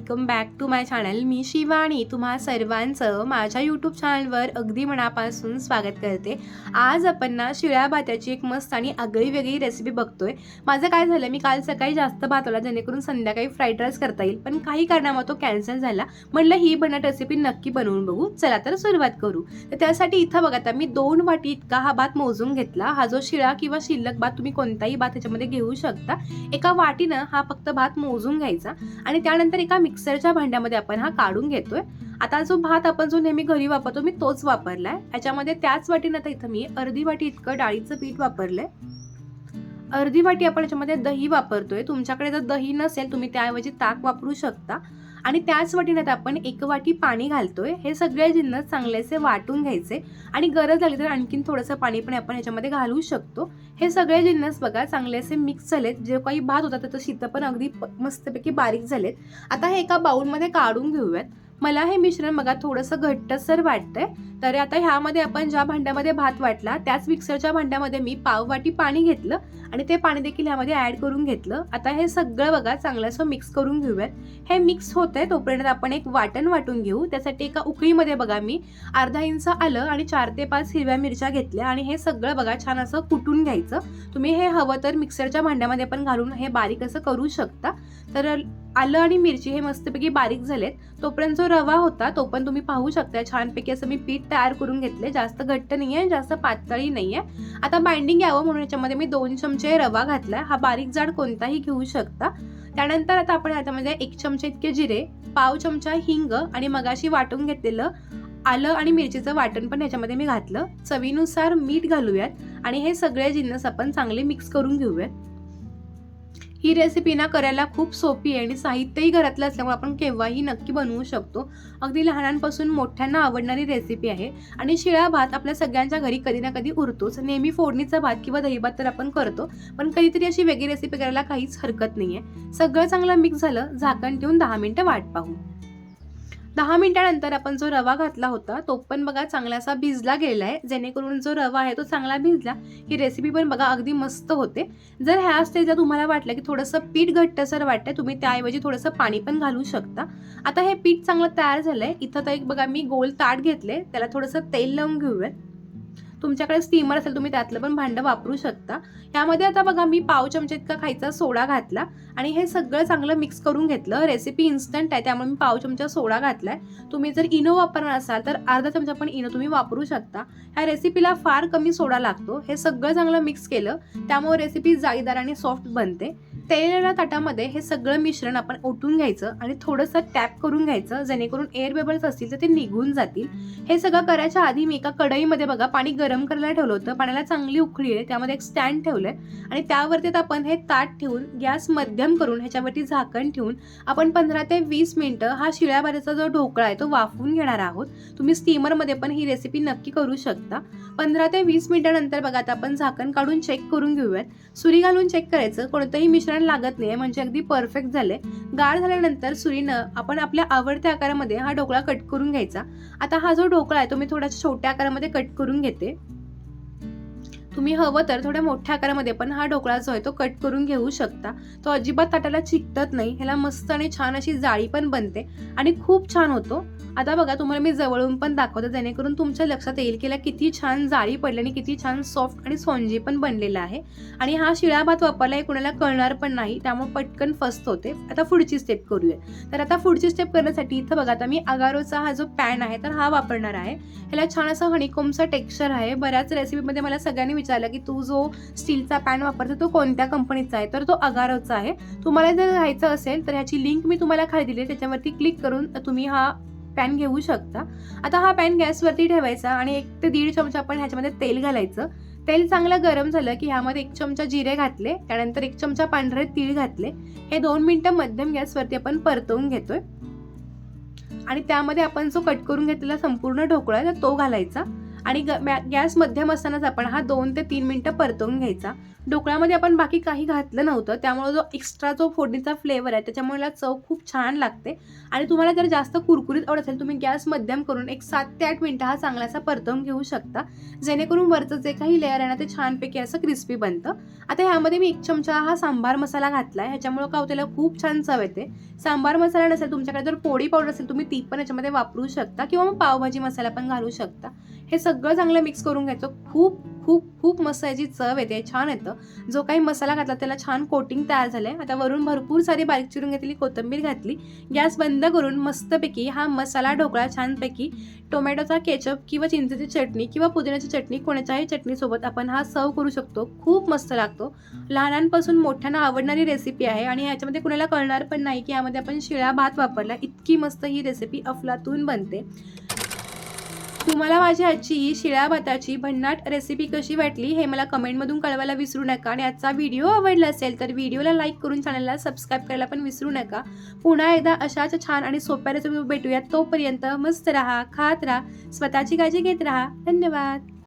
Welcome back to my channel. मी शिवानी तुम्हा सर्वांचं माझ्या यूट्यूब चॅनलवर अगदी मनापासून स्वागत करते. आज आपण ना शिळ्या भाताची एक मस्त आणि आगळी वेगळी रेसिपी बघतोय. माझं काय झालं मी काल सकाळी जास्त भात जेणेकरून संध्याकाळी फ्राईड राईस करता येईल. पण काही कारणामुळे तो कॅन्सल झाला. म्हटलं ही बनट रेसिपी नक्की बनवून बघू. चला तर सुरुवात करू. तर त्यासाठी इथं बघा आता मी दोन वाटी इतका हा भात मोजून घेतला. हा जो शिळा किंवा शिल्लक भात तुम्ही कोणताही भात ह्याच्यामध्ये घेऊ शकता. एका वाटीनं हा फक्त भात मोजून घ्यायचा आणि त्यानंतर एका मिक्सरच्या भांड्यामध्ये आपण हा काढून घेतोय. आता जो भात आपण जो नेहमी घरी वापरतो मी तोच वापरलाय. याच्यामध्ये त्याच वाटीनं आता इथं मी अर्धी वाटी इतकं डाळीचं पीठ वापरलंय. अर्धी वाटी आपण याच्यामध्ये दही वापरतोय. तुमच्याकडे जर दही नसेल तुम्ही त्याऐवजी ताक वापरू शकता. आणि त्याच वाटीनं आपण एक वाटी पाणी घालतोय. हे सगळे जिन्नस चांगलेसे वाटून घ्यायचे. आणि गरज लागली तर आणखीन थोडंसं पाणी पण आपण याच्यामध्ये घालू शकतो. हे सगळे जिन्नस बघा चांगले असे मिक्स झालेत. जे काही भात होता त्याचं शीतं पण अगदी मस्तपैकी बारीक झालेत. आता हे एका बाउलमध्ये काढून घेऊयात. मला हे मिश्रण बघा थोडंसं घट्टसर वाटतंय. तर आता ह्यामध्ये आपण ज्या भांड्यामध्ये भात वाटला त्याच मिक्सरच्या भांड्यामध्ये मी पाव वाटी पाणी घेतलं आणि ते पाणी देखील ह्यामध्ये ॲड करून घेतलं. आता हे सगळं बघा चांगलं असं मिक्स करून घेऊयात. हे मिक्स होत आहे तोपर्यंत आपण एक वाटण वाटून घेऊ. त्यासाठी एका उकळीमध्ये बघा मी अर्धा इंच आलं आणि चार ते पाच हिरव्या मिरच्या घेतल्या आणि हे सगळं बघा छान असं कुटून घ्यायचं. तुम्ही हे हवं तर मिक्सरच्या भांड्यामध्ये पण घालून हे बारीक असं करू शकता. तर आलं आणि मिरची हे मस्तपैकी बारीक झालेत. तोपर्यंत जो रवा होता तो पण तुम्ही पाहू शकता छानपैकी असं मी पीठ तयार करून घेतले जास्त घट्ट नाही आहे जास्त पातळी नाही आहे आता बाइंडिंग यावं म्हणून याच्यामध्ये मी दोन चमचे रवा घातलाय. हा बारीक जाड कोणताही घेऊ शकता. त्यानंतर आता आपण ह्याच्यामध्ये म्हणजे एक चमचे इतके जिरे पाव चमचा हिंग आणि मगाशी वाटून घेतलेलं आलं आणि मिरचीचं वाटण पण ह्याच्यामध्ये मी घातलं. चवीनुसार मीठ घालूयात आणि हे सगळे जिन्नस आपण चांगले मिक्स करून घेऊयात. ही रेसिपी ना करायला खूप सोपी आहे आणि साहित्यही घरातलं असल्यामुळे आपण केव्हाही नक्की बनवू शकतो. अगदी लहानांपासून मोठ्यांना आवडणारी रेसिपी आहे आणि शिळा भात आपल्या सगळ्यांच्या घरी कधी ना कधी उरतोच. नेहमी फोडणीचा भात किंवा दही भात तर आपण करतो पण कधीतरी अशी वेगळी रेसिपी करायला काहीच हरकत नाही आहे सगळं चांगलं मिक्स झालं झाकण ठेवून दहा मिनटं वाट पाहू. दहा मिनिटानंतर आपण जो रवा घातला होता तो पण बघा चांगलासा भिजला गेला आहे. जेणेकरून जो रवा आहे तो चांगला भिजला ही रेसिपी पण बघा अगदी मस्त होते. जर ह्या स्टेजला तुम्हाला वाटलं की थोडंसं पीठ घट्टसर वाटतंय तुम्ही त्याऐवजी थोडंसं पाणी पण घालू शकता. आता हे पीठ चांगलं तयार झालंय. इथं तर एक बघा मी गोल ताट घेतले त्याला थोडंसं तेल लावून घेऊयात. तुमच्याकडे स्टीमर असेल तुम्ही त्यातलं पण भांडं वापरू शकता. यामध्ये आता बघा मी पाव चमचा इतका खायचा सोडा घातला आणि हे सगळं चांगलं मिक्स करून घेतलं. रेसिपी इन्स्टंट आहे त्यामुळे मी पाव चमचा सोडा आहे तुम्ही जर इनो वापरणार असाल तर अर्धा चमचा पण इनो तुम्ही वापरू शकता. ह्या रेसिपीला फार कमी सोडा लागतो. हे सगळं चांगलं मिक्स केलं त्यामुळे रेसिपी जाळीदार आणि सॉफ्ट बनते. तेलेल्या ताटामध्ये हे सगळं मिश्रण आपण ओतून घ्यायचं आणि थोडंसं टॅप करून घ्यायचं. जेणेकरून एअर बेबल्स असतील तर ते निघून जातील. हे सगळं करायच्या आधी मी एका कढईमध्ये बघा पाणी गरम करायला ठेवलं होतं. पाण्याला चांगली उकळी आहे त्यामध्ये एक स्टँड ठेवलं आहे आणि त्यावरती आपण हे ताट ठेवून गॅस मध्यम करून ह्याच्यावरती झाकण ठेवून आपण पंधरा ते वीस मिनटं हा शिळ्या जो ढोकळा आहे तो वाफवून घेणार आहोत. तुम्ही स्टीमरमध्ये पण ही रेसिपी नक्की करू शकता. पंधरा ते वीस मिनटानंतर बघा आता आपण झाकण काढून चेक करून घेऊयात. सुरी घालून चेक करायचं. कोणतंही मिश्रण लागत नाही म्हणजे अगदी परफेक्ट झाले गाळ झाल्यानंतर सुरीनं आपण आपल्या आवडत्या आकारामध्ये हा ढोकळा कट करून घ्यायचा. आता हा जो ढोकळा आहे तो मी थोड्याशा छोट्या आकारामध्ये कट करून घेते. तुम्ही हवं तर थोड्या मोठ्या आकारामध्ये पण हा ढोकळा जो आहे तो कट करून घेऊ शकता. तो अजिबात ताटाला चिकटत नाही. ह्याला मस्त आणि छान अशी जाळी पण बनते आणि खूप छान होतो. आता बघा तुम्हाला मी जवळून पण दाखवते जेणेकरून तुमच्या लक्षात येईल की याला किती छान जाळी पडली आणि किती छान सॉफ्ट आणि स्पॉन्जी पण बनलेला आहे. आणि हा शिळा भात वापरला हे कुणाला कळणार पण नाही त्यामुळे पटकन फस्त होते. आता पुढची स्टेप करूया. तर आता पुढची स्टेप करण्यासाठी इथं बघा आता मी अगारोचा हा जो पॅन आहे तर हा वापरणार आहे. ह्याला छान असा हणिकोमचा टेक्स्चर आहे. बऱ्याच रेसिपीमध्ये मला सगळ्यांनी विचारलं की तू जो स्टीलचा पॅन वापरतो तो कोणत्या कंपनीचा आहे? तर तो अगारोचा आहे. तुम्हाला जर घ्यायचं असेल तर ह्याची लिंक मी तुम्हाला खाली दिली आहे. त्याच्यावरती क्लिक करून तुम्ही हा पॅन घेऊ शकता. आता हा पॅन गॅसवरती ठेवायचा आणि एक ते दीड चमचा आपण ह्याच्यामध्ये तेल घालायचं. तेल चांगलं गरम झालं की ह्यामध्ये एक चमचा जिरे घातले त्यानंतर एक चमचा पांढरे तीळ घातले. हे दोन मिनटं मध्यम गॅसवरती आपण परतवून घेतोय. आणि त्यामध्ये आपण जो कट करून घेतलेला संपूर्ण ढोकळा आहे तो घालायचा. आणि गॅस मध्यम असतानाच आपण हा दोन ते तीन मिनटं परतवून घ्यायचा. ढोकळ्यामध्ये आपण बाकी काही घातलं नव्हतं. त्यामुळे जो एक्स्ट्रा जो फोडणीचा फ्लेवर आहे त्याच्यामुळे चव खूप छान लागते. आणि तुम्हाला जर जास्त कुरकुरीत आवडत असेल तुम्ही गॅस मध्यम करून एक सात ते आठ मिनटं हा चांगलासा परतवून घेऊ शकता. जेणेकरून वरचं जे काही लेअर आहे ना ते छानपैकी असं क्रिस्पी बनतं. आता ह्यामध्ये मी एक चमचा हा सांबार मसाला घातला आहे ह्याच्यामुळं काय हो, त्याला खूप छान चव येते. सांबार मसाला नसेल तुमच्याकडे जर पोळी पावडर असेल तुम्ही ती पण याच्यामध्ये वापरू शकता. किंवा मग पावभाजी मसाला पण घालू शकता. हे सगळं चांगलं मिक्स करून घ्यायचं. खूप खूप खूप मस्त याची चव येते छान येतं. जो काही मसाला घातला त्याला छान कोटिंग तयार झालं आहे आता वरून भरपूर सारी बारीक चिरून घेतलेली कोथिंबीर घातली. गॅस बंद करून मस्तपैकी हा मसाला ढोकळा छानपैकी टोमॅटोचा केचप किंवा चिंचेची चटणी किंवा पुदिन्याची चटणी कोणाच्याही चटणीसोबत आपण हा सर्व करू शकतो. खूप मस्त लागतो. लहानांपासून मोठ्यांना आवडणारी रेसिपी आहे आणि याच्यामध्ये कुणाला कळणार पण नाही की यामध्ये आपण शिळा भात वापरला. इतकी मस्त ही रेसिपी अफलातून बनते. तुम्हाला माझी आजची ही शिळ्या भाताची भन्नाट रेसिपी कशी वाटली हे मला कमेंटमधून कळवायला विसरू नका. आणि आजचा व्हिडिओ आवडला असेल तर व्हिडिओला लाईक करून चॅनलला सबस्क्राईब करायला पण विसरू नका. पुन्हा एकदा अशाच छान आणि सोप्या रेसिपी भेटूयात. तोपर्यंत मस्त राहा खात राहा स्वतःची काळजी घेत राहा. धन्यवाद.